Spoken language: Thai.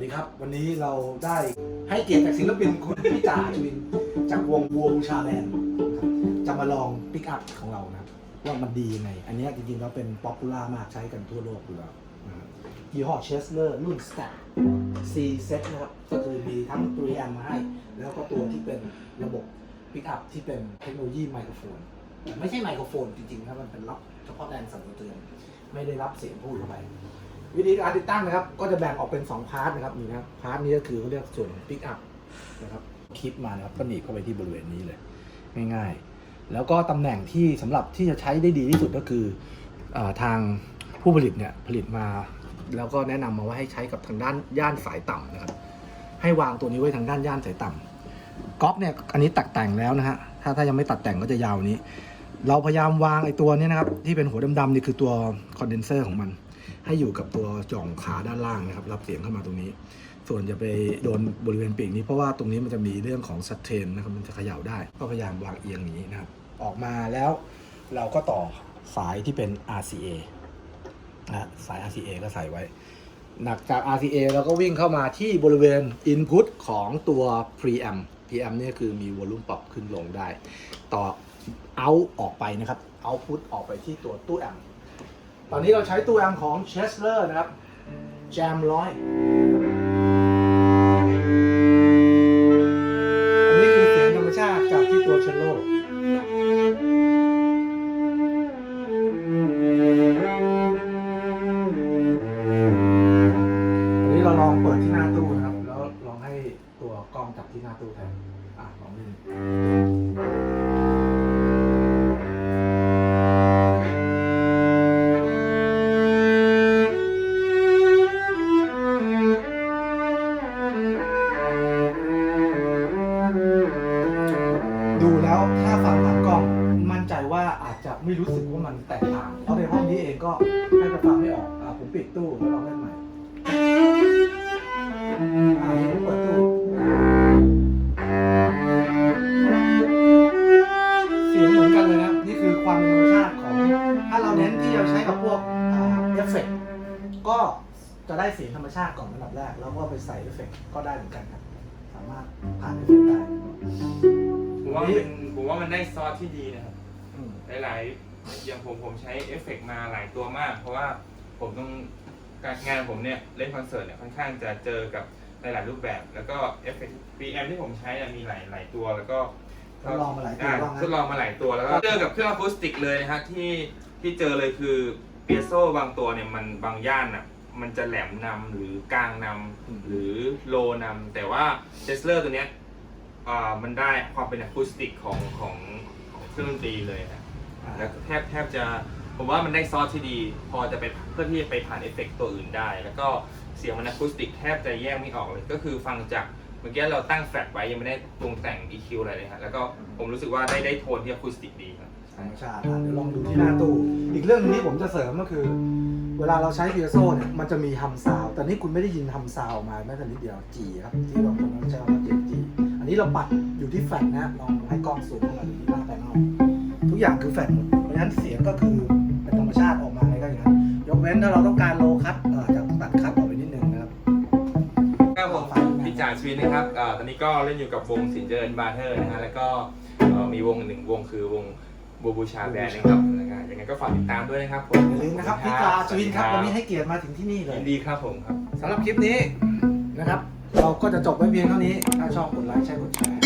วัสดีครับ วันนี้เราได้ให้เกียรติจากศิลปินคุณพี่จ่าชวินจากวงวัวบูชาแบนด์นจะมาลองปิกอัพของเรานะครับว่ามันดียังไง อันนี้จริงๆแล้วเป็นป๊อปปูล่ามากใช้กันทั่วโลกอยู่แล้วยี่ห้อเชสเลอร์รุ่น Stack C Set นะครับ ก็คือมีทั้ง 3M มมาให้ แล้วก็ตัวที่เป็นระบบปิกอัพที่เป็นเทคโนโลยีไมโครโฟนไม่ใช่ไมโครโฟนจริงๆครับมันเป็นรับเฉพาะแรงสั่นสะเทือนไม่ได้รับเสียงพูดเข้าไป วิธีการติดตั้งนะครับ ก็จะแบ่งออกเป็น 2 พาร์ทนะครับนี่นะครับพาร์ทนี้ก็คือเขาเรียกส่วนปิกอัพนะครับคลิปมานะครับก็หนีบเข้าไปที่บริเวณนี้เลย ง่ายๆ แล้วก็ตำแหน่งที่สำหรับที่จะใช้ได้ดีที่สุดก็คืออทางผู้ผลิตเนี่ยผลิตมา แล้วก็แนะนำมาว่าให้ใช้กับทางด้านย่านสายต่ำนะครับให้วางตัวนี้ไว้ทางด้านย่านสายต่ำก๊อปเนี่ยอันนี้ตัดแต่งแล้วนะฮะถ้าถ้ายังไม่ตัดแต่งก็จะยาวนี้ เราพยายามวางไอ้ตัวนี้นะครับที่เป็นหัวดำๆนี่คือตัวคอนเดนเซอร์ของมัน ให้อยู่กับตัวจ่องขาด้านล่างนะครับ รับเสียงเข้ามาตรงนี้ ส่วนจะไปโดนบริเวณปีกนี้เพราะว่าตรงนี้มันจะมีเรื่องของสเตนนะครับมันจะเขย่าได้ก็พยายามวางเอียงนี้นะครับ ออกมาแล้วเราก็ต่อสายที่เป็น RCA นะฮะสาย RCA ก็ใส่ไว้ หนักจาก RCA แล้วก็วิ่งเข้ามาที่บริเวณ Input ของตัว Preamp Preamp เนี่ยคือมีวอลลุ่มปรับขึ้นลงได้ ต่อ out ออกไปนะครับ output ออกไปที่ตัวตู้แอมป์ ตอนนี้เราใช้ตู้แอมป์ของ c h e s l e r นะครับ Jam ร้อยอันนี้คือเสียงธรรมชาติจากที่ตัวเชลโลอันนี้เราลองเปิดที่หน้าตู้นะครับ แล้วลองให้ตัวกล้องจับที่หน้าตู้แทน อะลองดู ดูแล้วถ้าฟังทางกล้องมั่นใจว่าอาจจะไม่รู้สึกว่ามันแตกต่าง เพราะในห้องนี้เองก็ให้ไปฟังไม่ออกอะผมปิดตู้แล้วลองเล่นใหม่อ่าผมเปิดตู้เสียงเหมือนกันเลยนะ นี่คือความเป็นธรรมชาติของ ถ้าเราเน้นที่จะใช้กับพวกเอฟเฟกต์ก็จะได้เสียงธรรมชาติก่อนอันดับแรก แล้วก็ไปใส่เอฟเฟกต์ก็ได้เหมือนกันครับ สามารถผ่านเอฟเฟกต์ได้ ผมว่ามันเป็นผมว่ามันได้ซอสที่ดีนะครับ อืมหลายๆ อย่างผมผมใช้เอฟเฟกต์มาหลายตัวมาก เพราะว่าผมต้องการงานผมเนี่ยเล่นคอนเสิร์ตเนี่ยค่อนข้างจะเจอกับหลายๆรูปแบบ แล้วก็เอฟเฟกต์ PM ที่ผมใช้เนี่ยมีหลายหลายตัวแล้วก็ทดลองมาหลายตัวอ่บ้างนะทดลองมาหลายตัวแล้วก็เจอกับเครื่องอะคูสติกเลยนะฮะที่ที่เจอเลยคือเปียโซบางตัวเนี่ยมันบางย่านอะมันจะแหลมนำหรือกลางนำหรือโลนำแต่ว่าเจสเลอร์ตัวเนี้ย อ่ามันได้ความเป็นอะคูสติกของของของเครื่องดนตรีเลยนะแล้วแทบแทบจะผมว่ามันได้ซอสที่ดี พอจะไปเพื่อที่จะไปผ่านเอฟเฟกต์ตัวอื่นได้ แล้วก็เสียงมันอะคูสติกแทบจะแยกไม่ออกเลย ก็คือฟังจากเมื่อกี้เราตั้งแฟลตไว้ยังไม่ได้ปรุงแต่ง EQ อะไรเลยฮะแล้วก็ผมรู้สึกว่าได้ได้โทนที่อะคูสติกดีครับ ธรรมชาติอะเดี๋ยวลองดูที่หน้าตู้ อีกเรื่องหนึงที่ผมจะเสริมก็คือ เวลาเราใช้เปียโซเนี่ยมันจะมีฮัมซาวด์แต่นี่คุณไม่ได้ยินฮัมซาวด์มาแม้แต่นิดเดียวจีครับที่บางคนต้องใช้คำว่าเจ็จีอั นนี้เราปัดอยู่ที่แฟลตนะลองให้กล้องซูมเข้ามาดูที่หน้าแปลนอลทุกอย่างคือแฟลตหมดเพราะฉะนั้นเสียงก็คือเป็นธรรมชาติออกมาเลยก็อย่างนั้นยกเว้นถ้าเราต้องการโลคัตเอ่อจะตัดคัตออกไปนิดนึงนะครับครับผมพี่จ่าชวินนะครับอ่าตอนนี้ก็เล่นอยู่กับวงสินเจริญบาร์เทอร์นะฮะแล้วก็เอ่อมีวงหนึ่งวงคือวงบูบูชาแบนด์นะครับนะครับยังไงก็ฝากติดตามด้วยนะครับผมอย่าลืมนะครับพี่กาชวินครับวันนี้ให้เกียรติมาถึงที่นี่เลยยินดีครับผมครับสำหรับคลิปนี้นะครับ เราก็จะจบไว้เพียงเท่านี้ ถ้าชอบกดไลค์ใช้กดแชร์